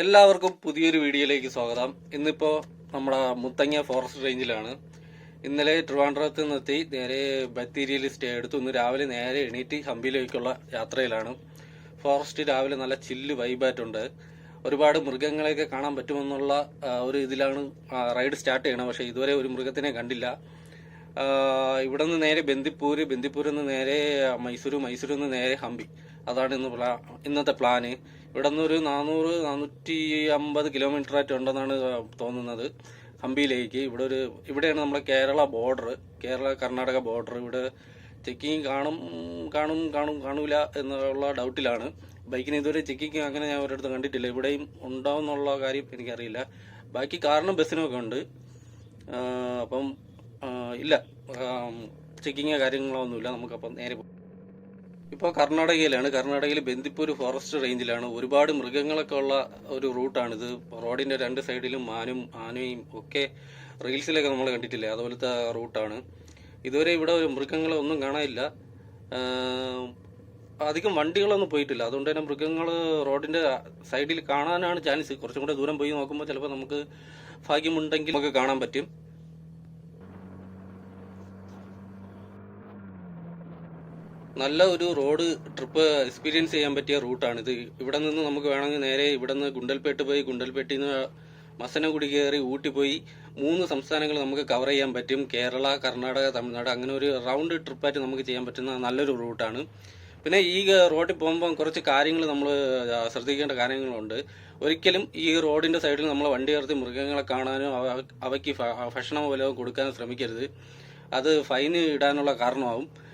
എല്ലാവർക്കും പുതിയൊരു വീഡിയോയിലേക്ക് സ്വാഗതം. ഇന്നിപ്പോൾ നമ്മുടെ മുത്തങ്ങ ഫോറസ്റ്റ് റേഞ്ചിലാണ് ഇന്നലെ ട്രിവാൻഡ്രത്ത് നിന്നെത്തി നേരെ ബത്തേരിയിൽ സ്റ്റേ എടുത്തു. ഇന്ന് രാവിലെ നേരെ എണീറ്റ് ഹമ്പിയിലേക്കുള്ള യാത്രയിലാണ്. ഫോറസ്റ്റ് രാവിലെ നല്ല ചില്ല് വൈബായിട്ടുണ്ട് ഒരുപാട് മൃഗങ്ങളെയൊക്കെ കാണാൻ പറ്റുമെന്നുള്ള ഒരു ഇതിലാണ് റൈഡ് സ്റ്റാർട്ട് ചെയ്യണം പക്ഷേ ഇതുവരെ ഒരു മൃഗത്തിനെ കണ്ടില്ല. ഇവിടെ നിന്ന് നേരെ ബന്ദിപ്പൂർ ബന്ദിപ്പൂരിൽ നിന്ന് നേരെ മൈസൂർ മൈസൂരിൽ നിന്ന് നേരെ ഹമ്പി. അതാണ് ഇന്ന് ഇന്നത്തെ പ്ലാന് ഇവിടെ നിന്നൊരു നാനൂറ് നാനൂറ്റി അമ്പത് കിലോമീറ്റർ ആയിട്ട് ഉണ്ടെന്നാണ് തോന്നുന്നത്. ഹംപിയിലേക്ക്. ഇവിടെ ഒരു ഇവിടെയാണ് നമ്മുടെ കേരള ബോർഡർ കേരള കർണാടക ബോർഡർ ഇവിടെ ചെക്കിങ് കാണും കാണും കാണും കാണൂല എന്നുള്ള ഡൗട്ടിലാണ് ബൈക്കിന് ഇതുവരെ ചെക്കിങ് അങ്ങനെ ഞാൻ ഒരിടത്ത് കണ്ടിട്ടില്ല. ഇവിടെയും ഉണ്ടാവുമെന്നുള്ള കാര്യം എനിക്കറിയില്ല. ബാക്കി കാറിനും ബസ്സിനുമൊക്കെ ഉണ്ട്. അപ്പം ഇല്ല. ചെക്കിങ്ങോ കാര്യങ്ങളോ ഒന്നുമില്ല നമുക്കപ്പം നേരെ ഇപ്പോൾ കർണാടകയിലാണ്. കർണാടകയിൽ ബന്ദിപ്പൂർ ഫോറസ്റ്റ് റേഞ്ചിലാണ്. ഒരുപാട് മൃഗങ്ങളൊക്കെ ഉള്ള ഒരു റൂട്ടാണിത്. റോഡിന്റെ രണ്ട് സൈഡിലും മാനും ആനയും ഒക്കെ റീൽസിലൊക്കെ നമ്മൾ കണ്ടിട്ടില്ലേ? അതുപോലത്തെ റൂട്ടാണ്. ഇതുവരെ ഇവിടെ ഒരു മൃഗങ്ങളെ ഒന്നും കാണാനില്ല. അധികം വണ്ടികളൊന്നും പോയിട്ടില്ല. അതുകൊണ്ട് തന്നെ മൃഗങ്ങൾ റോഡിന്റെ സൈഡിൽ കാണാനാണ് ചാൻസ്. കുറച്ചും കൂടെ ദൂരം പോയി നോക്കുമ്പോൾ ചിലപ്പോൾ നമുക്ക് ഭാഗ്യമുണ്ടെങ്കിൽ നമുക്ക് കാണാൻ പറ്റും. നല്ല ഒരു റോഡ് ട്രിപ്പ് എക്സ്പീരിയൻസ് ചെയ്യാൻ പറ്റിയ റൂട്ടാണ് ഇത് ഇവിടെ നിന്ന് നമുക്ക് വേണമെങ്കിൽ നേരെ ഇവിടെ നിന്ന് ഗുണ്ടൽപേട്ട് പോയി ഗുണ്ടൽപേട്ടിൽ നിന്ന് മസനഗുടി കയറി ഊട്ടി പോയി. മൂന്ന് സംസ്ഥാനങ്ങൾ നമുക്ക് കവർ ചെയ്യാൻ പറ്റും. കേരള കർണാടക തമിഴ്നാട്. അങ്ങനെ ഒരു റൗണ്ട് ട്രിപ്പായിട്ട് നമുക്ക് ചെയ്യാൻ പറ്റുന്ന നല്ലൊരു റൂട്ടാണ് പിന്നെ ഈ റോഡിൽ പോകുമ്പോൾ കുറച്ച് കാര്യങ്ങൾ നമ്മൾ ശ്രദ്ധിക്കേണ്ട കാര്യങ്ങളുണ്ട്. ഒരിക്കലും ഈ റോഡിന്റെ സൈഡിൽ നമ്മൾ വണ്ടി നിർത്തി മൃഗങ്ങളെ കാണാനോ അവ- അവയ്ക്ക് ഭക്ഷണം വല്ലതും കൊടുക്കാനും ശ്രമിക്കരുത്. അത് ഫൈൻ ഇടാനുള്ള കാരണമാവും.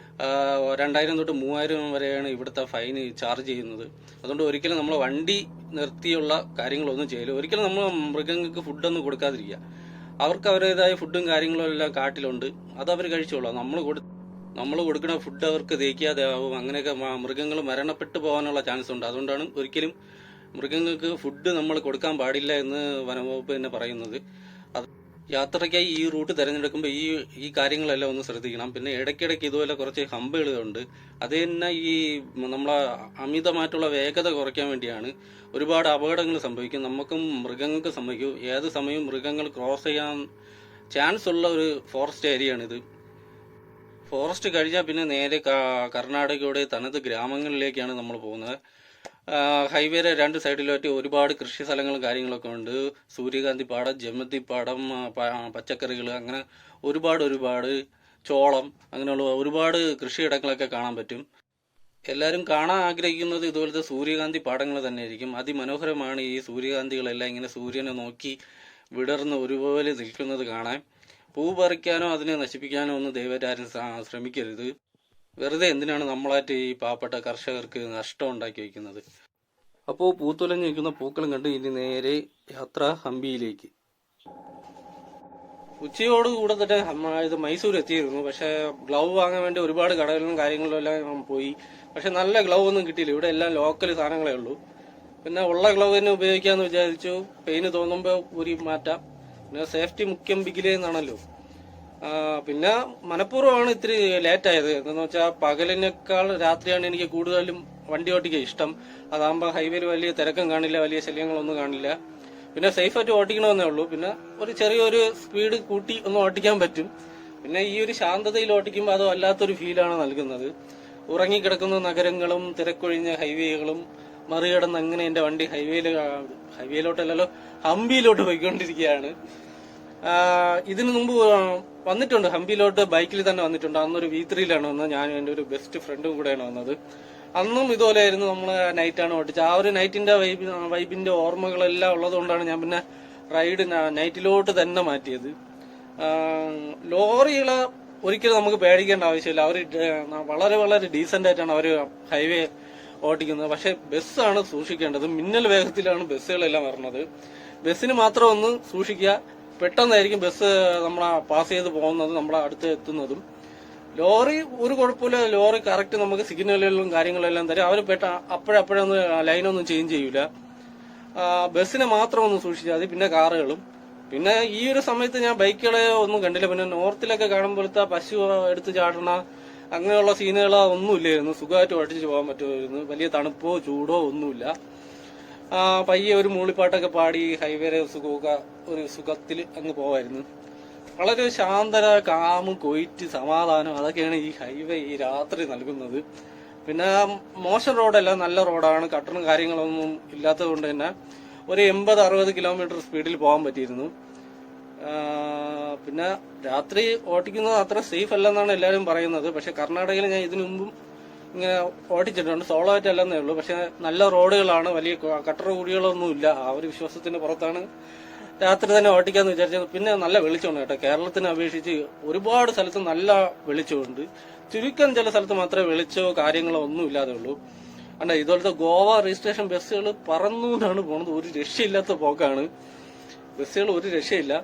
രണ്ടായിരം തൊട്ട് മൂവായിരം വരെയാണ് ഇവിടുത്തെ ഫൈൻ ചാർജ് ചെയ്യുന്നത്. അതുകൊണ്ട് ഒരിക്കലും നമ്മൾ വണ്ടി നിർത്തിയുള്ള കാര്യങ്ങളൊന്നും ചെയ്യില്ല ഒരിക്കലും നമ്മൾ മൃഗങ്ങൾക്ക് ഫുഡൊന്നും കൊടുക്കാതിരിക്കുക. അവർക്ക് അവരുടേതായ ഫുഡും കാര്യങ്ങളും എല്ലാം കാട്ടിലുണ്ട്. അത് അവർ കഴിച്ചോളാം. നമ്മൾ കൊടു നമ്മൾ കൊടുക്കുന്ന ഫുഡ് അവർക്ക് ദഹിക്കാതെ ആവും. അങ്ങനെയൊക്കെ മൃഗങ്ങൾ മരണപ്പെട്ടു പോകാനുള്ള ചാൻസ് ഉണ്ട്. അതുകൊണ്ടാണ് ഒരിക്കലും മൃഗങ്ങൾക്ക് ഫുഡ് നമ്മൾ കൊടുക്കാൻ പാടില്ല എന്ന് വനംവകുപ്പ് തന്നെ പറയുന്നത്. യാത്രയ്ക്കായി ഈ റൂട്ട് തിരഞ്ഞെടുക്കുമ്പോൾ ഈ ഈ കാര്യങ്ങളെല്ലാം ഒന്ന് ശ്രദ്ധിക്കണം. പിന്നെ ഇടയ്ക്കിടയ്ക്ക് ഇതുപോലെ കുറച്ച് ഹമ്പുകളുണ്ട്. അത് തന്നെ ഈ നമ്മളെ അമിതമായിട്ടുള്ള വേഗത കുറയ്ക്കാൻ വേണ്ടിയാണ് ഒരുപാട് അപകടങ്ങൾ സംഭവിക്കും. നമുക്കും മൃഗങ്ങൾക്ക് സംഭവിക്കും. ഏത് സമയവും മൃഗങ്ങൾ ക്രോസ് ചെയ്യാൻ ചാൻസ് ഉള്ള ഒരു ഫോറസ്റ്റ് ഏരിയയാണിത് ഫോറസ്റ്റ് കഴിഞ്ഞാൽ പിന്നെ നേരെ കർണാടകയുടെ തനത് ഗ്രാമങ്ങളിലേക്കാണ് നമ്മൾ പോകുന്നത്. ഹൈവേയുടെ രണ്ട് സൈഡിലായിട്ട് ഒരുപാട് കൃഷി സ്ഥലങ്ങളും കാര്യങ്ങളൊക്കെ ഉണ്ട്. സൂര്യകാന്തി പാടം ജമന്തി പാടം പച്ചക്കറികൾ അങ്ങനെ ഒരുപാട് ഒരുപാട് ചോളം അങ്ങനെയുള്ള ഒരുപാട് കൃഷിയിടങ്ങളൊക്കെ കാണാൻ പറ്റും. എല്ലാവരും കാണാൻ ആഗ്രഹിക്കുന്നത് ഇതുപോലത്തെ സൂര്യകാന്തി പാടങ്ങൾ തന്നെയായിരിക്കും. അതിമനോഹരമാണ് ഈ സൂര്യകാന്തികളെല്ലാം ഇങ്ങനെ സൂര്യനെ നോക്കി വിടർന്ന് ഒരുപോലെ നിൽക്കുന്നത് കാണാൻ. പൂ പറിക്കാനോ അതിനെ നശിപ്പിക്കാനോ ഒന്നും ദൈവരാരും ശ്ര- ശ്രമിക്കരുത്. വെറുതെ എന്തിനാണ് നമ്മളായിട്ട് ഈ പാവപ്പെട്ട കർഷകർക്ക് നഷ്ടം ഉണ്ടാക്കി വയ്ക്കുന്നത് അപ്പോൾ പൂത്തുലഞ്ഞ് നിൽക്കുന്ന പൂക്കളും കണ്ട് ഇനി നേരെ യാത്ര ഹംപിയിലേക്ക് ഉച്ചയോട് കൂടെ തന്നെ ഇത് മൈസൂർ എത്തിയിരുന്നു പക്ഷെ ഗ്ലൗ വാങ്ങാൻ വേണ്ടി ഒരുപാട് കടകളിലും കാര്യങ്ങളിലും എല്ലാം പോയി. പക്ഷെ നല്ല ഗ്ലൗ ഒന്നും കിട്ടിയില്ല. ഇവിടെ എല്ലാം ലോക്കൽ സാധനങ്ങളേ ഉള്ളൂ. പിന്നെ ഉള്ള ഗ്ലൗ തന്നെ ഉപയോഗിക്കാന്ന് വിചാരിച്ചു. പെയിന് തോന്നുമ്പോൾ ഊരി മാറ്റാം. പിന്നെ സേഫ്റ്റി മുഖ്യം ബിഗിലേ എന്നാണല്ലോ. പിന്നെ മനഃപൂർവമാണ് ഇത്തിരി ലേറ്റ് ആയത്. എന്താണെന്ന് വെച്ചാൽ പകലിനേക്കാൾ രാത്രിയാണ് എനിക്ക് കൂടുതലും വണ്ടി ഓട്ടിക്കാൻ ഇഷ്ടം. അതാകുമ്പോൾ ഹൈവേയിൽ വലിയ തിരക്കും കാണില്ല വലിയ ശല്യങ്ങളൊന്നും കാണില്ല. പിന്നെ സേഫായിട്ട് ഓട്ടിക്കണമെന്നേ ഉള്ളൂ. പിന്നെ ഒരു ചെറിയൊരു സ്പീഡ് കൂട്ടി ഒന്ന് ഓട്ടിക്കാൻ പറ്റും. പിന്നെ ഈ ഒരു ശാന്തതയിൽ ഓട്ടിക്കുമ്പോൾ അത് വല്ലാത്തൊരു ഫീലാണ് നൽകുന്നത്. ഉറങ്ങിക്കിടക്കുന്ന നഗരങ്ങളും തിരക്കൊഴിഞ്ഞ ഹൈവേകളും മറികടന്ന് അങ്ങനെ എന്റെ വണ്ടി ഹൈവേയിൽ ഹൈവേയിലോട്ടല്ലല്ലോ ഹംപിയിലോട്ട് പോയിക്കൊണ്ടിരിക്കുകയാണ്. ഇതിനു മുമ്പ് വന്നിട്ടുണ്ട്. ഹംപിയിലോട്ട് ബൈക്കിൽ തന്നെ വന്നിട്ടുണ്ട്. അന്നൊരു വി ത്രീയിലാണ് വന്നത്. ഞാൻ എന്റെ ഒരു ബെസ്റ്റ് ഫ്രണ്ടും കൂടെയാണ് വന്നത്. അന്നും ഇതുപോലെ ആയിരുന്നു നമ്മൾ നൈറ്റാണ് ഓടിച്ചത്. ആ ഒരു നൈറ്റിന്റെ വൈബ് വൈബിന്റെ ഓർമ്മകളെല്ലാം ഉള്ളതുകൊണ്ടാണ് ഞാൻ പിന്നെ റൈഡ് നൈറ്റിലോട്ട് തന്നെ മാറ്റിയത്. ലോറികൾ ഒരിക്കലും നമുക്ക് പേടിക്കേണ്ട ആവശ്യമില്ല. അവർ വളരെ വളരെ ഡീസന്റ് ആയിട്ടാണ് അവർ ഹൈവേ ഓടിക്കുന്നത്. പക്ഷെ ബസ്സാണ് സൂക്ഷിക്കേണ്ടത്. മിന്നൽ വേഗത്തിലാണ് ബസ്സുകളെല്ലാം വരുന്നത് ബസ്സിന് മാത്രം ഒന്ന് സൂക്ഷിക്കുക. പെട്ടെന്നായിരിക്കും ബസ് നമ്മളെ പാസ് ചെയ്ത് പോകുന്നതും നമ്മളെ അടുത്ത് എത്തുന്നതും. ലോറി ഒരു കുഴപ്പമില്ല ലോറി കറക്റ്റ് നമുക്ക് സിഗ്നലുകളും കാര്യങ്ങളെല്ലാം തരും. അവർ പെട്ട അപ്പോഴപ്പോഴൊന്നും ലൈനൊന്നും ചേഞ്ച് ചെയ്യൂല. ബസ്സിനെ മാത്രം ഒന്ന് സൂക്ഷിച്ചാൽ മതി. പിന്നെ കാറുകളും. പിന്നെ ഈ ഒരു സമയത്ത് ഞാൻ ബൈക്കുകളെ ഒന്നും കണ്ടില്ല. പിന്നെ നോർത്തിലൊക്കെ കാണുമ്പോഴത്തെ പശു എടുത്ത് ചാടണ അങ്ങനെയുള്ള സീനുകളോ ഒന്നും ഇല്ലായിരുന്നു സുഖമായിട്ട് ഓടിച്ച് പോകാൻ പറ്റുമായിരുന്നു. വലിയ തണുപ്പോ ചൂടോ ഒന്നുമില്ല. പയ്യെ ഒരു മൂളിപ്പാട്ടൊക്കെ പാടി ഹൈവേരെ സുഖമൊക്കെ ഒരു സുഖത്തിൽ അങ്ങ് പോവായിരുന്നു. വളരെ ശാന്തര കാമും കൊയിറ്റ് സമാധാനം അതൊക്കെയാണ് ഈ ഹൈവേ ഈ രാത്രി നൽകുന്നത്. പിന്നെ മോശം റോഡല്ല നല്ല റോഡാണ്. കട്ടറും കാര്യങ്ങളൊന്നും ഇല്ലാത്തത് കൊണ്ട് തന്നെ ഒരു എൺപത് അറുപത് കിലോമീറ്റർ സ്പീഡിൽ പോകാൻ പറ്റിയിരുന്നു. പിന്നെ രാത്രി ഓടിക്കുന്നത് അത്ര സേഫ് അല്ലെന്നാണ് എല്ലാവരും പറയുന്നത്. പക്ഷെ കർണാടകയിൽ ഞാൻ ഇതിനു മുമ്പും ഇങ്ങനെ ഓടിച്ചിട്ടുണ്ട്. സോളോ ആയിട്ട് അല്ലെന്നേ ഉള്ളൂ. പക്ഷെ നല്ല റോഡുകളാണ്. വലിയ കട്ടർ കൂടികളൊന്നും ഇല്ല ആ ഒരു വിശ്വാസത്തിന്റെ പുറത്താണ് രാത്രി തന്നെ ഓട്ടിക്കാന്ന് വിചാരിച്ചത്. പിന്നെ നല്ല വെളിച്ചമുണ്ട് കേട്ടോ. കേരളത്തിനെ അപേക്ഷിച്ച് ഒരുപാട് സ്ഥലത്ത് നല്ല വെളിച്ചമുണ്ട്. ചുരുക്കം ചില സ്ഥലത്ത് മാത്രമേ വെളിച്ചമോ കാര്യങ്ങളോ ഒന്നും ഇല്ലാതെ ഉള്ളൂ. അല്ല ഇതുപോലത്തെ ഗോവ രജിസ്ട്രേഷൻ ബസ്സുകൾ പറന്നുകൊണ്ടാണ് പോണത് ഒരു രക്ഷയില്ലാത്ത പോക്കാണ്. ബസ്സുകൾ ഒരു രക്ഷയില്ല.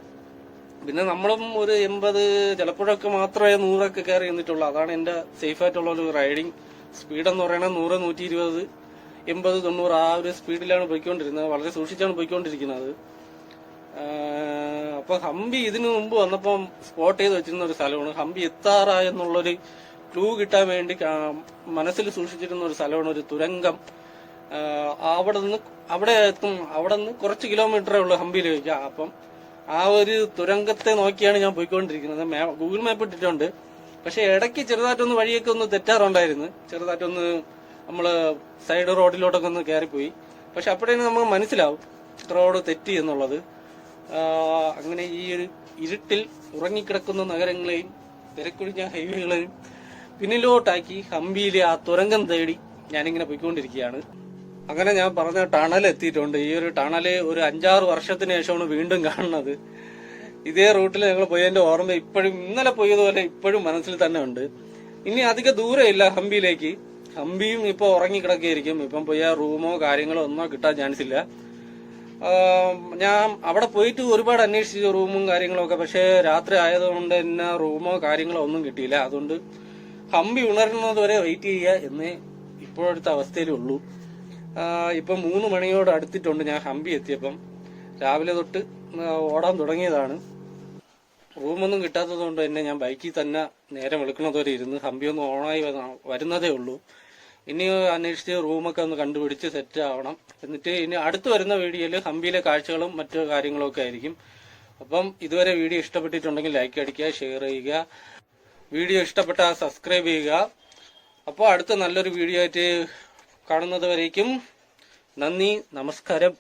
പിന്നെ നമ്മളും ഒരു എൺപത് ചിലപ്പോഴൊക്കെ മാത്രമേ നൂറൊക്കെ കയറി നിന്നിട്ടുള്ളൂ. അതാണ് എന്റെ സേഫ് ആയിട്ടുള്ള ഒരു റൈഡിങ് സ്പീഡ് എന്ന് പറയുന്നത് നൂറ് നൂറ്റി ഇരുപത് എൺപത് തൊണ്ണൂറ് ആ ഒരു സ്പീഡിലാണ് പോയിക്കൊണ്ടിരുന്നത്. വളരെ സൂക്ഷിച്ചാണ് പോയിക്കൊണ്ടിരിക്കുന്നത്. അപ്പൊ ഹംപി ഇതിനു മുമ്പ് വന്നപ്പം സ്പോട്ട് ചെയ്ത് വെച്ചിരുന്ന ഒരു സ്ഥലമാണ്. ഹംപി എത്താറായെന്നുള്ളൊരു ക്ലൂ കിട്ടാൻ വേണ്ടി മനസ്സിൽ സൂക്ഷിച്ചിരുന്ന ഒരു സ്ഥലമാണ് ഒരു തുരങ്കം. അവിടെ നിന്ന് അവിടെ എത്തും അവിടെ നിന്ന് കുറച്ച് കിലോമീറ്ററേ ഉള്ളൂ ഹംപിയിലേക്ക് അപ്പം ആ ഒരു തുരങ്കത്തെ നോക്കിയാണ് ഞാൻ പോയിക്കൊണ്ടിരിക്കുന്നത്. ഗൂഗിൾ മാപ്പ് ഇട്ടിട്ടുണ്ട്. പക്ഷെ ഇടയ്ക്ക് ചെറുതായിട്ടൊന്ന് വഴിയൊക്കെ ഒന്ന് തെറ്റാറുണ്ടായിരുന്നു. ചെറുതായിട്ടൊന്ന് നമ്മൾ സൈഡ് റോഡിലോട്ടൊക്കെ ഒന്ന് കയറിപ്പോയി പക്ഷെ അപ്പോഴേ നമുക്ക് മനസ്സിലാവും റോഡ് തെറ്റി എന്നുള്ളത്. അങ്ങനെ ഈ ഒരു ഇരുട്ടിൽ ഉറങ്ങിക്കിടക്കുന്ന നഗരങ്ങളെയും തിരക്കൊഴിഞ്ഞ ഹൈവേകളെയും പിന്നിലോട്ടാക്കി ഹംപിയിലെ ആ തുരങ്കം തേടി ഞാനിങ്ങനെ പോയിക്കൊണ്ടിരിക്കുകയാണ്. അങ്ങനെ ഞാൻ പറഞ്ഞ ടണൽ എത്തിയിട്ടുണ്ട്. ഈ ഒരു ടണൽ ഒരു അഞ്ചാറ് വർഷത്തിന് ശേഷമാണ് വീണ്ടും കാണുന്നത്. ഇതേ റൂട്ടിൽ ഞങ്ങൾ പോയതിന്റെ ഓർമ്മ ഇപ്പോഴും ഇന്നലെ പോയതുപോലെ ഇപ്പോഴും മനസ്സിൽ തന്നെ ഉണ്ട്. ഇനി അധിക ദൂരമില്ല ഹംപിയിലേക്ക്. ഹംപിയും ഇപ്പൊ ഉറങ്ങിക്കിടക്കുകയായിരിക്കും. ഇപ്പം പോയ റൂമോ കാര്യങ്ങളോ ഒന്നോ കിട്ടാൻ ചാൻസ് ഇല്ല. ഞാൻ അവിടെ പോയിട്ട് ഒരുപാട് അന്വേഷിച്ചു റൂമും കാര്യങ്ങളൊക്കെ. പക്ഷേ രാത്രി ആയതുകൊണ്ട് തന്നെ റൂമോ കാര്യങ്ങളോ ഒന്നും കിട്ടിയില്ല. അതുകൊണ്ട് ഹമ്പി ഉണരുന്നത് വരെ വെയിറ്റ് ചെയ്യുക എന്നേ ഇപ്പോഴത്തെ അവസ്ഥയിലേ ഉള്ളൂ. ഇപ്പൊ മൂന്ന് മണിയോട് അടുത്തിട്ടുണ്ട് ഞാൻ ഹമ്പി എത്തിയപ്പം. രാവിലെ തൊട്ട് ഓടാൻ തുടങ്ങിയതാണ്. റൂമൊന്നും കിട്ടാത്തത് കൊണ്ട് തന്നെ ഞാൻ ബൈക്കിൽ തന്നെ നേരം വെളുക്കുന്നത് വരെ ഇരുന്ന് ഹമ്പി ഒന്ന് ഓണായി വരുന്നതേ ഉള്ളൂ. ഇനി അന്വേഷിച്ച് റൂമൊക്കെ ഒന്ന് കണ്ടുപിടിച്ച് സെറ്റ് ആവണം. എന്നിട്ട് ഇനി അടുത്ത് വരുന്ന വീഡിയോയിൽ ഹംപിയിലെ കാഴ്ചകളും മറ്റു കാര്യങ്ങളും ഒക്കെ ആയിരിക്കും. അപ്പം ഇതുവരെ വീഡിയോ ഇഷ്ടപ്പെട്ടിട്ടുണ്ടെങ്കിൽ ലൈക്ക് അടിക്കുക ഷെയർ ചെയ്യുക. വീഡിയോ ഇഷ്ടപ്പെട്ടാൽ സബ്സ്ക്രൈബ് ചെയ്യുക. അപ്പോൾ അടുത്ത നല്ലൊരു വീഡിയോ ആയിട്ട് കാണുന്നത് വരേക്കും. നന്ദി നമസ്കാരം.